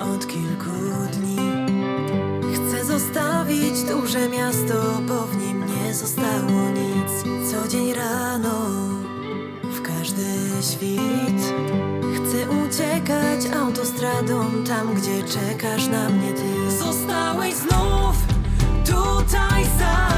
od kilku dni Chcę zostawić duże miasto, bo w nim nie zostało nic. Co dzień rano, w każdy świt Chcę uciekać autostradą, tam gdzie czekasz na mnie ty. Zostałeś znów tutaj sam.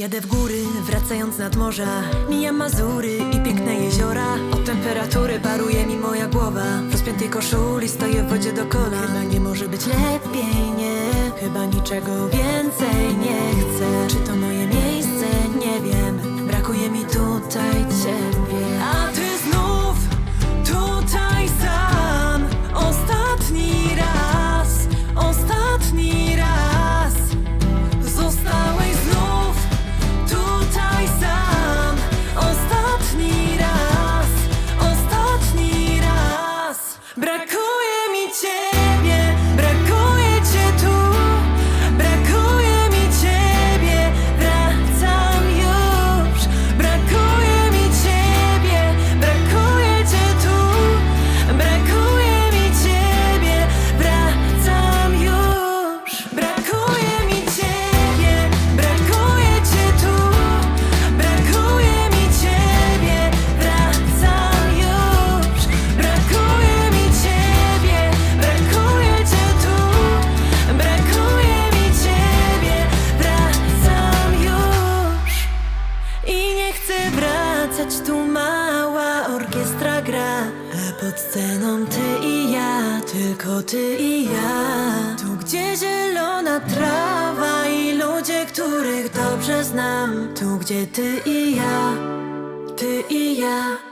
Jadę w góry, wracając nad morza. Mijam Mazury i piękne jeziora. Od temperatury paruje mi moja głowa. W rozpiętej koszuli stoję w wodzie do kolan Chyba nie może być lepiej, nie. Chyba niczego więcej nie chcę tu mała orkiestra gra. A pod sceną ty i ja, tylko ty i ja. Tu gdzie zielona trawa i ludzie, których dobrze znam. Tu gdzie ty i ja, ty i ja